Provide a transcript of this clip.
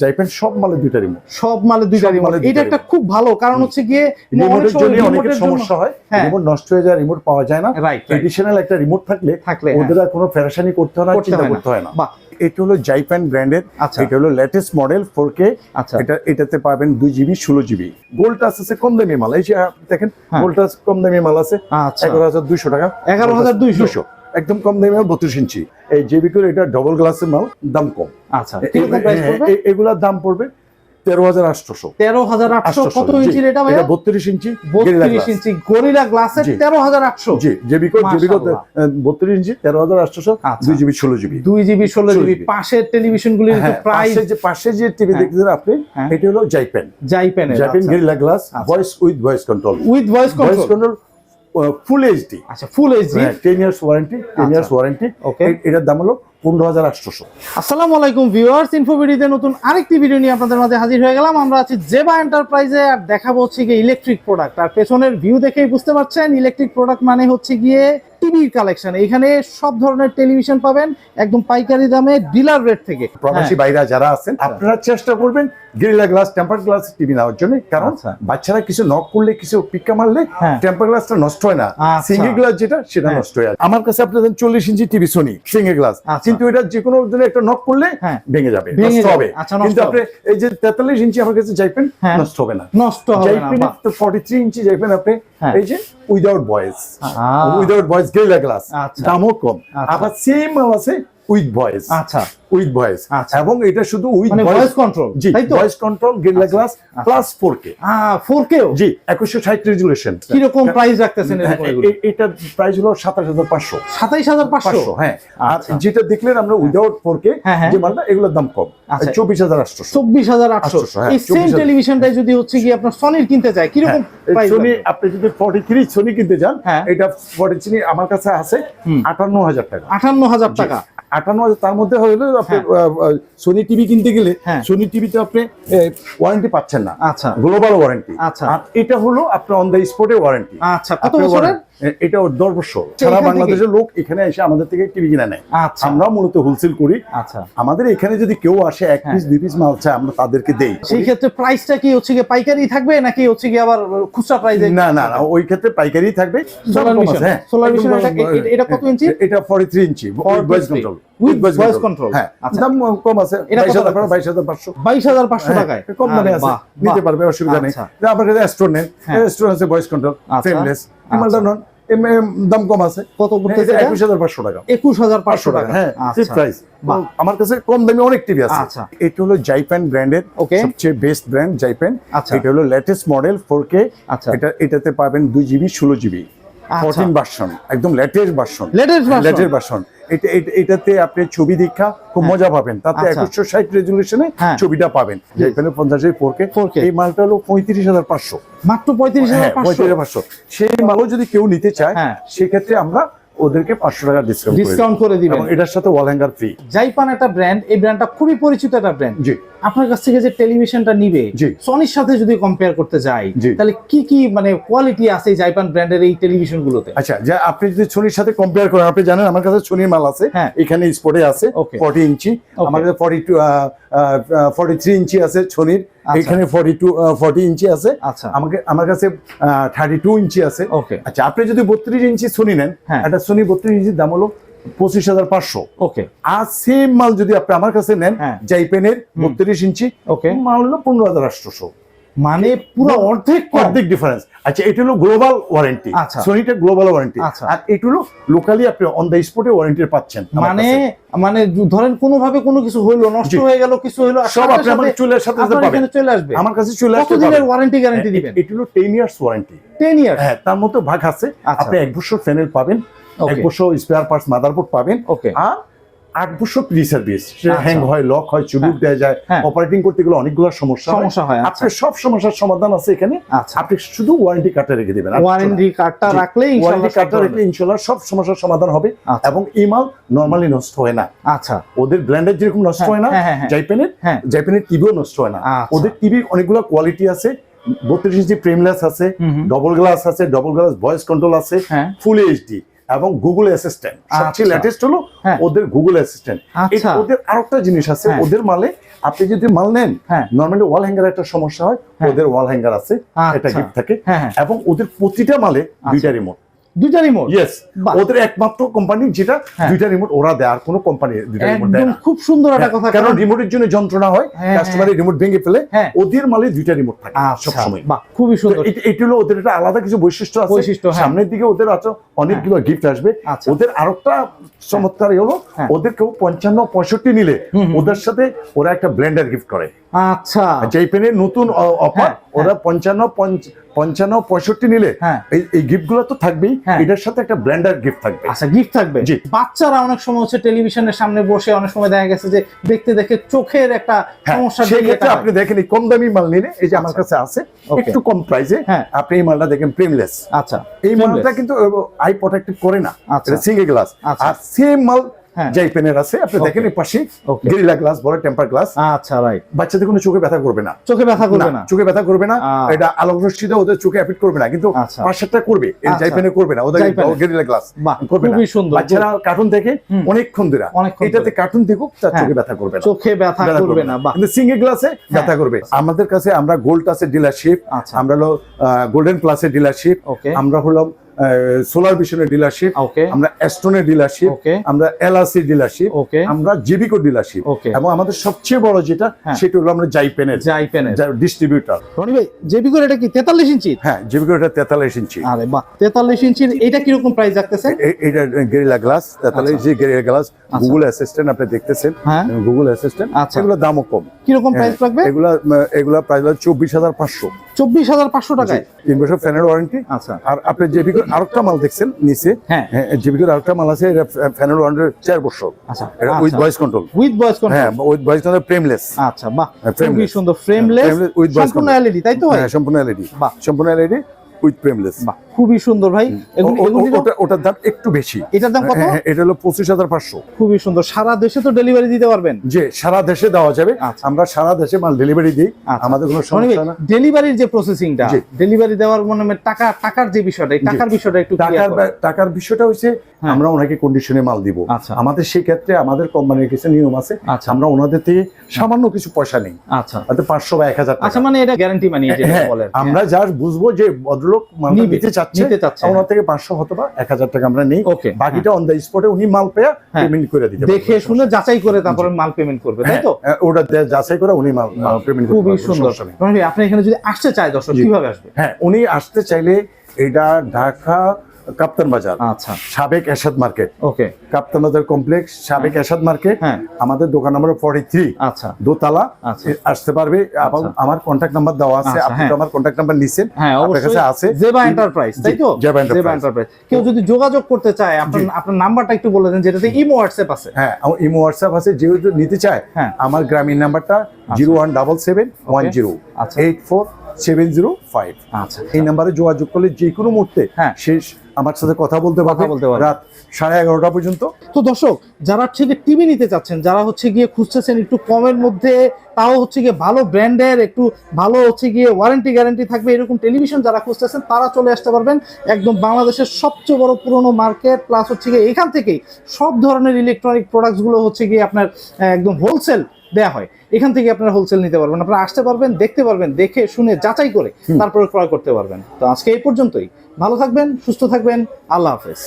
জাইপেন সব মালে দুইটা রিমোট সব মালে দুইটা রিমোট এটা একটা। খুব ভালো কারণ হচ্ছে গিয়ে রিমোটের জন্য অনেকের সমস্যা হয়। হ্যাঁ। রিমোট নষ্ট হয়ে যায় রিমোট পাওয়া যায় না। রাইট একটা রিমোট থাকলে থাকলে হ্যাঁ। ওদের আর কোনো ফেরাসানি করতে হয় না চিন্তা করতে হয় না। এটা হলো জাইপ্যান ব্র্যান্ডের এটা হলো লেটেস্ট মডেল ফোর কে আচ্ছা। এটা এটাতে পাবেন দুই জিবি ষোলো জিবি গোল্ড আছে কম দামি মাল। এই যে দেখেন হ্যাঁ। গোল্ড কম দামি মাল আছে। আচ্ছা। এগারো হাজার দুইশো টাকা। এগারো হাজার দুইশো। একদম কম দামি মাল বত্রিশ ইঞ্চি। এই জেবি করে এটা ডবল গ্লাসের মাল দাম কম। আচ্ছা এগুলার দাম পড়বে তেরো হাজার তেরো হাজার আটশো কত ইঞ্চির এটা ভাইয়া? বত্রিশ ইঞ্চি বত্রিশ ইঞ্চি গরিলা গ্লাসের তেরো হাজার আটশো। জি জেবিকো জেবিকো মাশাআল্লাহ। বত্রিশ ইঞ্চি তেরো হাজার আটশোশো আচ্ছা। দুই জিবি ষোলো জিবি। দুই জিবি ষোলো জিবি পাশের টেলিভিশন গুলির হ্যাঁ, প্রাইস যে পাশে যে টিভি হ্যাঁ। দেখতেছেন আপনি হ্যাঁ। এটা হলো জাইপেন যাই পেনে জাইপেন gorilla glass. Voice with voice control with voice control full HD আচ্ছা full HD 10 years warranty 10 years warranty okay এটার দাম হলো পনেরো হাজার আটশোশো আসসালামু আলাইকুম ভিউয়ার্স ইনফোভিডিতে নতুন আরেকটি ভিডিও নিয়ে আপনাদের মাঝে হাজির হয়ে গেলাম। আমরা আছি জেবা এন্টারপ্রাইজে আর দেখাবো হচ্ছে গিয়ে ইলেকট্রিক প্রোডাক্ট আর পেছনের ভিউ দেখেই বুঝতে পারছেন ইলেকট্রিক প্রোডাক্ট মানে হচ্ছে গিয়ে টিভির কালেকশন এখানে সব ধরনের টেলিভিশন পাবেন একদম পাইকারি দামে ডিলার রেট থেকে প্রবাসী ভাইরা যারা আছেন আপনারা চেষ্টা করবেন gorilla glass temper glass TV নেওয়ার জন্য কারণ আচ্ছা। বাচ্চারা কিছু নক করলে কিছু পিক্কা মারলে হ্যাঁ। টেম্পার গ্লাসটা নষ্ট হয় না আচ্ছা। সিঙ্গেল গ্লাস যেটা সেটা হ্যাঁ। নষ্ট হয়ে যায় আমার কাছে আপনাদের চল্লিশ inch TV Sony single glass আচ্ছা। কিন্তু এটা যে কোনো একটা নক করলে হ্যাঁ। ভেঙে যাবে নষ্ট হবে আচ্ছা, কিন্তু আপনি এই যে তেতাল্লিশ ইঞ্চি আমার কাছে যাইবেন হ্যাঁ। নষ্ট হবে না নষ্ট হবে না ফর্টি থ্রি ইঞ্চি যাইবেন আপনি হ্যাঁ। এই যে without voice without voice gorilla glass. দামও কম। আচ্ছা। আবার সেম মাল আছে উইথ ভয়েস। আচ্ছা। With voice. আচ্ছা। এবং এটা শুধু উইথ মানে ভয়েস কন্ট্রোল জি ভয়েস কন্ট্রোল গেরিলা আচ্ছা, গ্লাস আচ্ছা। প্লাস ফোর কে ফোর কেও জি একুশশো ষাট রেজুলেশন কীরকম প্রাইস রাখতেছেন এটার প্রাইস হলো সাতাশ হাজার পাঁচশো। সাতাইশ হাজার পাঁচশো? পাঁচশো হ্যাঁ। আর আচ্ছা। যেটা দেখলেন আমরা উইদাউট ফোর কে হ্যাঁ, হ্যাঁ। যে মালটা এগুলোর দাম কম। আচ্ছা। চব্বিশ হাজার আটশো চব্বিশ হাজার আটশো 800, হ্যাঁ, এই সেম টেলিভিশনটাই যদি হচ্ছে কি আপনার সনির কিনতে চায় কীরকম প্রাইস সোনি আপনি যদি ফর্টি থ্রি সোনি কিনতে যান হ্যাঁ। এটা ফর্টি থ্রি আমার কাছে আছে হুম। আটান্ন হাজার টাকা। আটান্ন হাজার টাকা। আটান্ন হাজার তার মধ্যে হলো আপনি সোনি টিভি কিনতে গেলে হ্যাঁ। সোনি টিভিতে আপনি ওয়ারেন্টি পাচ্ছেন না। আচ্ছা। গ্লোবাল ওয়ারেন্টি আচ্ছা। এটা হলো আপনার অন দ্য স্পটে ওয়ারেন্টি আচ্ছা কত বছরের? এটা দশ আচ্ছা, সারা বাংলাদেশের লোক এখানে এসে আমাদের থেকে টিভি কিনে নেয়। আচ্ছা। আমরা মূলত হোলসেল করি। আচ্ছা। আমাদের এখানে যদি কেউ আসে এক হ্যাঁ। পিস দুই পিস মাল চায় আমরা তাদেরকে দেই। সেই ক্ষেত্রে প্রাইসটা কি হচ্ছে কি পাইকারি থাকবে নাকি হচ্ছে কি আবার খুচরা প্রাইসে না না না ওই ক্ষেত্রে পাইকারি থাকবে। আছে, হ্যাঁ। Solar একদম এটা- কত ইঞ্চি? এটা 43 ইঞ্চি with voice control With voice control, হ্যাঁ আচ্ছা। দাম কম আছে এটা কত 22000 রাখতেছে? 22500 বাইশ হাজার পাঁচশো। টাকায় হ্যাঁ, কম দামে আছে নিতে পারবে অসুবিধা নেই। আমার কাছে অ্যাস্ট্রন নেন হ্যাঁ। আছে ভয়েস কন্ট্রোল আচ্ছা। ফ্রেমলেস আচ্ছা। নন দাম কম আছে। কত করতেছে? একুশ হাজার পাঁচশো টাকা। একুশ হাজার পাঁচশো টাকা হ্যাঁ আচ্ছা। প্রাইস আমার কাছে কম দামে অনেক টিভি আছে। আচ্ছা। এটা হলো জাইপ্যান ব্র্যান্ডের ওকে সবচেয়ে বেস্ট ব্র্যান্ড জাইপ্যান আচ্ছা। এটা হলো লেটেস্ট মডেল ফোর কে আচ্ছা। এটা এটাতে পাবেন দুই জিবি ষোলো জিবি আচ্ছা। ফোরটিন ভার্সন একদম লেটেস্ট ভার্সন লেটেস্ট ভার্সন এটা এটা- এটাতে আপনি ছবি দীক্ষা খুব হ্যাঁ। মজা পাবেন। তাতে একশো একুশশো ষাট রেজুলেশনে হ্যাঁ। ছবিটা পাবেন। যেখানে পঞ্চাশ ফোর কে 4K এই মালটা হলো পঁয়ত্রিশ হাজার পাঁচশো। মাত্র পঁয়ত্রিশ হ্যাঁ হাজার পঁয়ত্রিশ হাজার পাঁচশো। সেই মালও যদি কেউ নিতে চায় হ্যাঁ। সেক্ষেত্রে আমরা ওদেরকে পাঁচশো টাকা ডিসকাউন্ট ডিসকাউন্ট করে দিবেন। এটার সাথে ওয়াল হ্যাঙ্গার ফ্রি জাইপান একটা ব্র্যান্ড এই ব্র্যান্ডটা খুবই পরিচিত একটা ব্র্যান্ড জি। আপনার কাছ থেকে যে টেলিভিশনটা নিবে সনির সাথে যদি কম্পেয়ার করতে যাই। তাহলে কি কি মানে কোয়ালিটি আছে জাইপান ব্র্যান্ডের এই টেলিভিশন গুলোতে আচ্ছা যা আপনি যদি সোনির সাথে কম্পেয়ার করেন আপনি জানেন আমার কাছে সোনির মাল আছে হ্যাঁ। এখানে স্পটে আছে. ফর্টি ইঞ্চি আমার কাছে ফর্টি টু ফর্টি থ্রি ইঞ্চি আছে সোনির। এখানে ফর্টি টু ফর্টি ইঞ্চি আছে। আচ্ছা। আমাকে আমার কাছে থার্টি টু ইঞ্চি আছে। ওকে আচ্ছা আপনি যদি বত্রিশ ইঞ্চি শুনি নেন হ্যাঁ। একটা সোনি বত্রিশ ইঞ্চির দাম হলো পঁচিশ হাজার পাঁচশো। ওকে আর সেম মাল যদি আপনি আমার কাছে নেন হ্যাঁ। জাইপেনের বত্রিশ ইঞ্চি ওকে মাল হলো পনেরো হাজার আটশোশো। মানে পুরো অর্ধেক অর্ধেক ডিফারেন্স আচ্ছা এটা হলো গ্লোবাল ওয়ারেন্টি আচ্ছা। সোনিটা গ্লোবাল ওয়ারেন্টি। আর এটা হলো লোকালি আপনি অন দ্য স্পটে ওয়ারেন্টি পাচ্ছেন মানে মানে ধরেন কোনো ভাবে কোনো কিছু হইল নষ্ট হয়ে গেল কিছু হইল আর সব আপনি আমার সাথে চুলের সাথে সাথে পাবেন। চলে আসবে। আমার কাছে চলে আসবে কতদিনের ওয়ারেন্টি গ্যারান্টি দিবেন? এটা হলো ten years warranty ten year হ্যাঁ তার মধ্যে ভাগ আছে। আচ্ছা। আপনি এক বছর প্যানেল পাবেন এক বছর স্পেয়ার পার্টস মাদারবোর্ড পাবেন। ওকে আর আট বছর প্রি সার্ভিস। হ্যাং হয় লক হয় চুবুক। দেওয়া যায়। অপারেটিং করতে গেলে অনেকগুলো সমস্যা সমস্যা হয় আপনার সব সমস্যার সমাধান আছে এখানে আপনি শুধু ওয়ারেন্টি কার্ডটা রেখে দিবেন আর কিছু না। ওয়ারেন্টি কার্ডটা রাখলে ওয়ারেন্টি কার্ডটা রাখলে ইনশাল্লাহ সব সমস্যার সমাধান হবে। এবং ইমাল নর্মালি নষ্ট হয় না আচ্ছা ওদের ব্র্যান্ডের যেরকম নষ্ট হ্যাঁ, হয় না হ্যাঁ, হ্যাঁ, হ্যাঁ। জাইপেনের হ্যাঁ জাইপেনের টিভিও নষ্ট হয় না আচ্ছা। ওদের টিভির অনেকগুলো কোয়ালিটি আছে বত্রিশ ইঞ্চি ফ্রেমলেস আছে। ডবল গ্লাস আছে ডবল গ্লাস ভয়েস কন্ট্রোল আছে ফুল এইচডি এবং গুগল অ্যাসিস্ট্যান্ট সবচেয়ে আচ্ছা। লেটেস্ট হলো হ্যাঁ। ওদের গুগল অ্যাসিস্ট্যান্ট আচ্ছা। ওদের আরেকটা জিনিস আছে হ্যাঁ। ওদের মালে আপনি যদি মাল নেন হ্যাঁ। নর্মালি ওয়াল হ্যাঙ্গার একটা সমস্যা হয় হ্যাঁ। ওদের ওয়াল হ্যাঙ্গার আছে এটা আচ্ছা। গিফট থাকে হ্যাঁ হ্যাঁ এবং ওদের প্রতিটা মালে দুইটা রিমোট দুইটা রিমোট ইয়েস ওদের একমাত্র কোম্পানি যেটা হ্যাঁ। দুইটা রিমোট ওরা দেয় আর কোনো কোম্পানি দুইটা রিমোট দেয় খুব সুন্দর একটা কথা হ্যাঁ, কারণ রিমোটের জন্য যন্ত্রণা হয়? হ্যাঁ, কাস্টমারের রিমোট ভেঙে ফেলে হ্যাঁ। ওদের মালে দুইটা রিমোট থাকে আচ্ছা সবসময়। বাহ খুবই সুন্দর। এটা- হলো ওদের একটা আলাদা কিছু বৈশিষ্ট্য আছে। বৈশিষ্ট্য, হ্যাঁ। সামনের দিকে ওদের আছে অনেকগুলো গিফট আসবে। আচ্ছা। ওদের আরেকটা চমৎকার হলো হ্যাঁ। ওদের কেউ পঞ্চান্ন পঁয়ষট্টি নিলে। ওদের সাথে ওরা একটা ব্লেন্ডার গিফট করে। আচ্ছা। যে পেনের নতুন অফার হ্যাঁ, ওরা পঞ্চান্ন পঞ্চান্ন পঁয়ষট্টি নিলে হ্যাঁ। এই গিফটগুলো তো থাকবেই। হ্যাঁ। এটার সাথে একটা ব্লেন্ডার গিফট থাকবে আচ্ছা গিফট থাকবে জি। বাচ্চারা অনেক সময় হচ্ছে টেলিভিশনের সামনে বসে অনেক সময় দেখা গেছে যে দেখতে দেখে চোখের একটা হ্যাঁ সমস্যা দেখে দিকে আপনি দেখেন কম দামি মাল নিলে এই যে আমার কাছে আছে একটু কম প্রাইসে হ্যাঁ। আপনি এই মালটা দেখেন প্রেমলেস আচ্ছা এই মালটা কিন্তু আই প্রোটেক্টিভ করে না আচ্ছা। এটা সিঙ্গেল গ্লাস আচ্ছা। আর সেম মাল হ্যাঁ। যাই পেনের আছে আপনি দেখেন এই পাশে গেরিলা গ্লাস বড় টেম্পার গ্লাস। আচ্ছা রাইট বাচ্চাদের কোনো চোখে ব্যথা করবে না। চোখে ব্যথা করবে না। চোখে ব্যথা করবে না। এটা আলোক ওদের চোখে এফেক্ট করবে না কিন্তু আচ্ছা। পাশেরটা করবে এই আচ্ছা। যাই পেনে করবে না ওদের গেরিলা গ্লাস করবে না। খুবই সুন্দর। বাচ্চারা কার্টুন দেখে অনেকক্ষণ ধরে। এটাতে কার্টুন দেখুক তার হ্যাঁ। চোখে ব্যথা করবে না। চোখে ব্যথা করবে না। কিন্তু সিঙ্গেল গ্লাসে ব্যথা করবে। আমাদের কাছে আমরা গোল্ড প্লাসের ডিলারশিপ আমরা হলো গোল্ডেন প্লাসের ডিলারশিপ আমরা হলো সোলার ভিশনের ডিলারশিপ ওকে আমরা অ্যাস্টনের ডিলারশিপ ওকে আমরা এলআরসি ডিলারশিপ ওকে আমরা জেবিকো ডিলারশিপ ওকে এবং আমাদের সবচেয়ে বড় যেটা হ্যাঁ। সেটা হলো আমরা জাইপেনের যাই পেনের ডিস্ট্রিবিউটর রনি ভাই জেবি করে এটা কি তেতাল্লিশ ইঞ্চি? হ্যাঁ জেবিকো এটা তেতাল্লিশ ইঞ্চি। আরে বাহ তেতাল্লিশ ইঞ্চির এটা কীরকম প্রাইস রাখতেছেন এটা গেরিলা গ্লাস তেতাল্লিশ আচ্ছা। যে গেরিলা গ্লাস গুগল অ্যাসিস্ট্যান্ট আপনি দেখতেছেন। হ্যাঁ। গুগল অ্যাসিস্ট্যান্ট আচ্ছা। এগুলো দামও কম। কীরকম প্রাইস হ্যাঁ, রাখবে? এগুলা এগুলা প্রাইস হলো চব্বিশ হাজার পাঁচশো টাকায়। তিন বছর ফ্যানের ওয়ারেন্টি। আচ্ছা। আর আপনি জেবিকোর আরেকটা মাল দেখছেন নিচে হ্যাঁ। হ্যাঁ জেবিকোর আরেকটা মাল আছে এটা ফ্যানের ওয়ারেন্টি চার বছর। আচ্ছা। এটা with voice control with voice হ্যাঁ উইথ ভয়েস কন্ট্রোল ফ্রেমলেস আচ্ছা বাহ হ্যাঁ, খুবই। সুন্দর ফ্রেমলেস frameless with সম্পূর্ণ এলইডি তাই তো হ্যাঁ সম্পূর্ণ এলইডি বাহ। সম্পূর্ণ এলইডি উইথ ফ্রেমলেস বাহ। খুবই সুন্দর ভাই। ওটার দাম একটু বেশি। এটার দাম কত? হ্যাঁ, হ্যাঁ, এটা হলো পঁচিশ হাজার পাঁচশো। খুবই সুন্দর। সারা দেশে তো ডেলিভারি দিতে পারবেন। যে সারা দেশে দেওয়া যাবে। আচ্ছা। আমরা সারা দেশে মাল ডেলিভারি দিই। আচ্ছা। আমাদের কোনো সমস্যা না। ডেলিভারির যে প্রসেসিংটা ডেলিভারি দেওয়ার মনে টাকা টাকার যে বিষয়টা টাকার বিষয়টা একটু টাকার টাকার বিষয়টা হচ্ছে হ্যাঁ। আমরা ওনাকে কন্ডিশনে মাল দিব। আচ্ছা। আমাদের সেই ক্ষেত্রে আমাদের কোম্পানির কিছু নিয়ম আছে। আচ্ছা। আমরা ওনাদের থেকে সামান্য কিছু পয়সা নেই। আচ্ছা। পাঁচশো বা এক হাজার আচ্ছা মানে এটা গ্যারান্টি মানি হ্যাঁ, আমরা যা বুঝব যে ভদ্রলোক নিতে চাচ্ছে চাচ্ছে, ওনার থেকে পাঁচশো হতো এক হাজার টাকা আমরা নেই। ওকে বাকিটা অন দ্য স্পটে উনি মাল পেয়ে হ্যাঁ। পেমেন্ট করে দিতে দেখে শুনে যাচাই করে তারপরে মাল পেমেন্ট করবে তাই তো? হ্যাঁ, ওটা যাচাই করে উনি মাল পেমেন্ট খুবই সুন্দর। আপনি এখানে যদি আসতে চায় দর্শক। কীভাবে আসবে? হ্যাঁ উনি আসতে চাইলে এটা ঢাকা কাপ্তান বাজার আচ্ছা। সাবেক এরশাদ মার্কেট। ওকে। কাপ্তান বাজার কমপ্লেক্স সাবেক এরশাদ মার্কেট হ্যাঁ। আমাদের দোকান নম্বর ফর্টি থ্রি আচ্ছা। দোতলা আচ্ছা। আসতে পারবে। আচ্ছা। আমার কন্ট্যাক্ট নাম্বার দেওয়া আছে। আচ্ছা, আপনি হ্যাঁ। তো আমার কন্ট্যাক্ট নাম্বার নিছেন। হ্যাঁ আপনার কাছে আছে। জেবা এন্টারপ্রাইজ তাই তো? জেবা এন্টারপ্রাইজ কেউ যদি যোগাযোগ করতে চায় আপনার আপনার নাম্বারটা একটু বলে দেন যেটাতে ইমো হোয়াটসঅ্যাপ আছে। হ্যাঁ ইমো হোয়াটসঅ্যাপ আছে। যেহেতু নিতে চায় হ্যাঁ। আমার গ্রামীণ নাম্বারটা zero one double seven one zero আচ্ছা। Eight four seven zero five আচ্ছা। এই নাম্বারে যোগাযোগ করলে যে কোনো মুহূর্তে হ্যাঁ। শেষ আমার সাথে কথা বলতে পারবে বলতে পারবে। রাত সাড়ে এগারোটা পর্যন্ত তো দর্শক যারা ঠিক টিভি নিতে চাচ্ছেন যারা হচ্ছে গিয়ে খুঁজতেছেন একটু কমের মধ্যে তাও হচ্ছে গিয়ে ভালো ব্র্যান্ডের একটু ভালো হচ্ছে গিয়ে ওয়ারেন্টি গ্যারেন্টি থাকবে এরকম টেলিভিশন যারা খুঁজতেছেন তারা চলে আসতে পারবেন একদম বাংলাদেশের সবচেয়ে বড় পুরনো মার্কেট প্লাস হচ্ছে গিয়ে এখান থেকেই সব ধরনের ইলেকট্রনিক প্রোডাক্টসগুলো হচ্ছে গিয়ে আপনার একদম হোলসেল দেয়া হয়। এখান থেকে আপনারা হোলসেল নিতে পারবেন আপনারা আসতে পারবেন দেখতে পারবেন দেখে শুনে যাচাই করে তারপরে ক্রয় করতে পারবেন। তো আজকে এই পর্যন্তই। ভালো থাকবেন সুস্থ থাকবেন আল্লাহ হাফেজ।